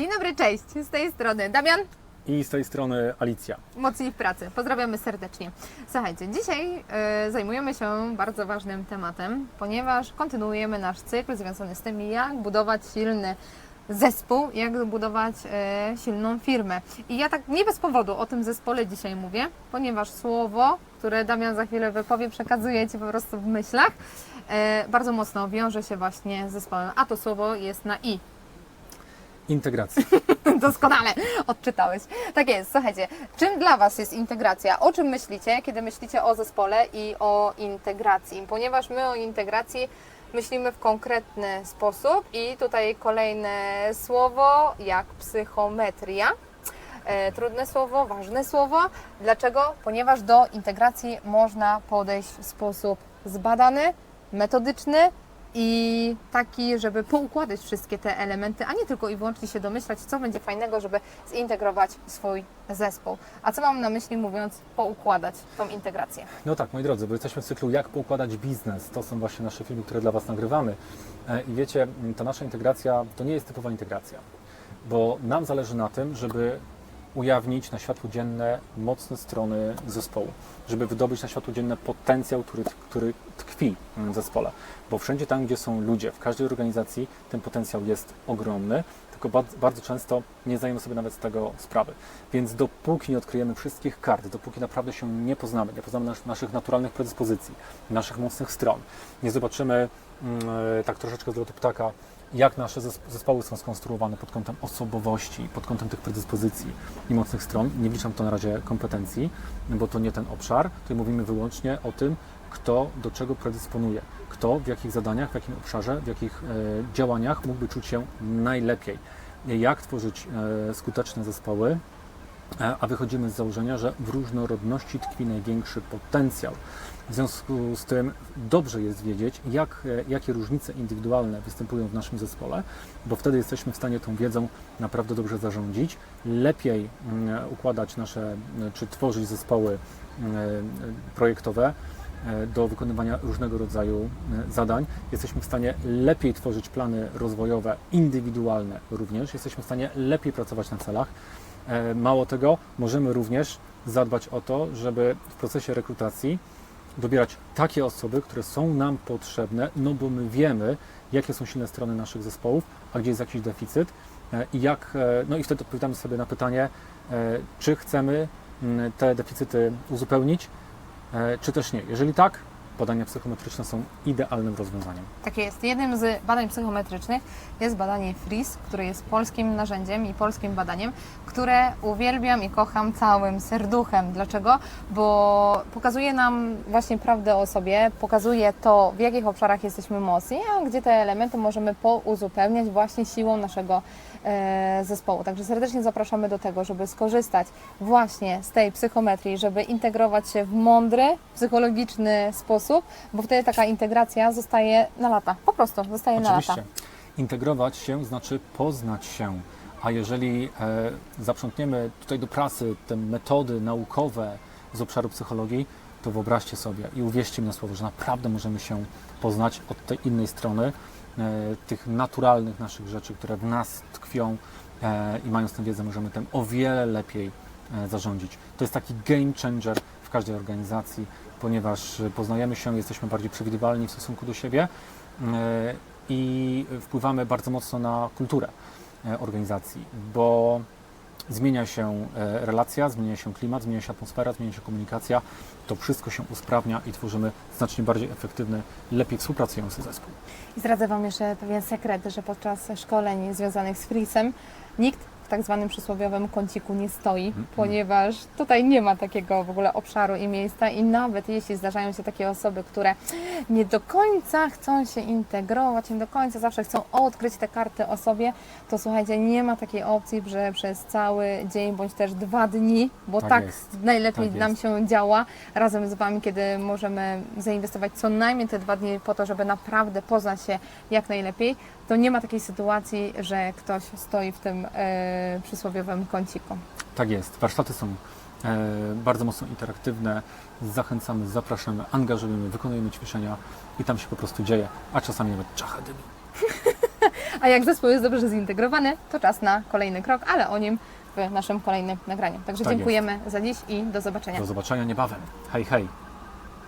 Dzień dobry, cześć. Z tej strony Damian, I z tej strony Alicja. mocniej w pracy. Pozdrawiamy serdecznie. Słuchajcie, dzisiaj e, zajmujemy się bardzo ważnym tematem, ponieważ kontynuujemy nasz cykl związany z tym, jak budować silny zespół, jak budować e, silną firmę. I ja tak nie bez powodu o tym zespole dzisiaj mówię, ponieważ słowo, które Damian za chwilę wypowie, przekazuję Ci po prostu w myślach, e, bardzo mocno wiąże się właśnie z zespołem. A to słowo jest na i. Integracja. Doskonale odczytałeś. Tak jest, słuchajcie, czym dla Was jest integracja? O czym myślicie, kiedy myślicie o zespole i o integracji? Ponieważ my o integracji myślimy w konkretny sposób i tutaj kolejne słowo jak psychometria. E, trudne słowo, ważne słowo. Dlaczego? Ponieważ do integracji można podejść w sposób zbadany, metodyczny i taki, żeby poukładać wszystkie te elementy, a nie tylko i wyłącznie się domyślać, co będzie fajnego, żeby zintegrować swój zespół. A co mam na myśli mówiąc poukładać tą integrację? No tak, moi drodzy, bo jesteśmy w cyklu Jak poukładać biznes. To są właśnie nasze filmy, które dla Was nagrywamy. E, I wiecie, ta nasza integracja to nie jest typowa integracja, bo nam zależy na tym, żeby ujawnić na światło dzienne mocne strony zespołu, żeby wydobyć na światło dzienne potencjał, który, który tkwi w zespole. Bo wszędzie tam, gdzie są ludzie, w każdej organizacji ten potencjał jest ogromny, tylko bardzo, często nie zdajemy sobie nawet z tego sprawy. Więc dopóki nie odkryjemy wszystkich kart, dopóki naprawdę się nie poznamy, nie poznamy nas, naszych naturalnych predyspozycji, naszych mocnych stron, nie zobaczymy mm, e, tak troszeczkę z lotu ptaka, jak nasze zes- zespoły są skonstruowane pod kątem osobowości, pod kątem tych predyspozycji i mocnych stron. Nie wliczam to na razie kompetencji, bo to nie ten obszar. Tutaj mówimy wyłącznie o tym, kto do czego predysponuje, kto w jakich zadaniach, w jakim obszarze, w jakich e, działaniach mógłby czuć się najlepiej. Jak tworzyć e, skuteczne zespoły, a wychodzimy z założenia, że w różnorodności tkwi największy potencjał. W związku z tym dobrze jest wiedzieć, jak, e, jakie różnice indywidualne występują w naszym zespole, bo wtedy jesteśmy w stanie tą wiedzą naprawdę dobrze zarządzić, lepiej mm, układać nasze, m, czy tworzyć zespoły m, projektowe e, do wykonywania różnego rodzaju e, zadań. Jesteśmy w stanie lepiej tworzyć plany rozwojowe, indywidualne również. Jesteśmy w stanie lepiej pracować na celach. E, Mało tego, możemy również zadbać o to, żeby w procesie rekrutacji dobierać takie osoby, które są nam potrzebne, no bo my wiemy, jakie są silne strony naszych zespołów, a gdzie jest jakiś deficyt e, i jak, e, no i wtedy odpowiadamy sobie na pytanie, czy chcemy m, te deficyty uzupełnić, czy też nie. Jeżeli tak, badania psychometryczne są idealnym rozwiązaniem. Tak jest. Jednym z badań psychometrycznych jest badanie FRIS, które jest polskim narzędziem i polskim badaniem, które uwielbiam i kocham całym serduchem. Dlaczego? Bo pokazuje nam właśnie prawdę o sobie, pokazuje to, w jakich obszarach jesteśmy mocni, a gdzie te elementy możemy pouzupełniać właśnie siłą naszego e, zespołu. Także serdecznie zapraszamy do tego, żeby skorzystać właśnie z tej psychometrii, żeby integrować się w mądry, psychologiczny sposób, bo wtedy taka integracja zostaje na lata. Po prostu zostaje na Oczywiście. lata. Integrować się znaczy poznać się. A jeżeli e, zaprzątniemy tutaj do prasy te metody naukowe z obszaru psychologii, to wyobraźcie sobie i uwierzcie mi na słowo, że naprawdę możemy się poznać od tej innej strony, e, tych naturalnych naszych rzeczy, które w nas tkwią e, i mając tę wiedzę możemy tym o wiele lepiej e, zarządzić. To jest taki game changer w każdej organizacji, ponieważ poznajemy się, jesteśmy bardziej przewidywalni w stosunku do siebie e, i wpływamy bardzo mocno na kulturę e, organizacji, bo zmienia się e, relacja, zmienia się klimat, zmienia się atmosfera, zmienia się komunikacja. To wszystko się usprawnia i tworzymy znacznie bardziej efektywny, lepiej współpracujący zespół. I zdradzę Wam jeszcze pewien sekret, że podczas szkoleń związanych z Frisem nikt tak zwanym przysłowiowym kąciku nie stoi, ponieważ tutaj nie ma takiego w ogóle obszaru i miejsca i nawet jeśli zdarzają się takie osoby, które nie do końca chcą się integrować, nie do końca zawsze chcą odkryć te karty o sobie, to słuchajcie, nie ma takiej opcji, że przez cały dzień bądź też dwa dni, bo tak, Tak najlepiej Tak nam się działa razem z Wami, kiedy możemy zainwestować co najmniej te dwa dni po to, żeby naprawdę poznać się jak najlepiej, to nie ma takiej sytuacji, że ktoś stoi w tym e, przysłowiowym kąciku. Tak jest. Warsztaty są e, bardzo mocno interaktywne. Zachęcamy, zapraszamy, angażujemy, wykonujemy ćwiczenia i tam się po prostu dzieje, a czasami nawet czacha dymi. A jak zespół jest dobrze zintegrowany, to czas na kolejny krok, ale o nim w naszym kolejnym nagraniu. Także Tak dziękujemy za dziś i do zobaczenia. Do zobaczenia niebawem. Hej, hej.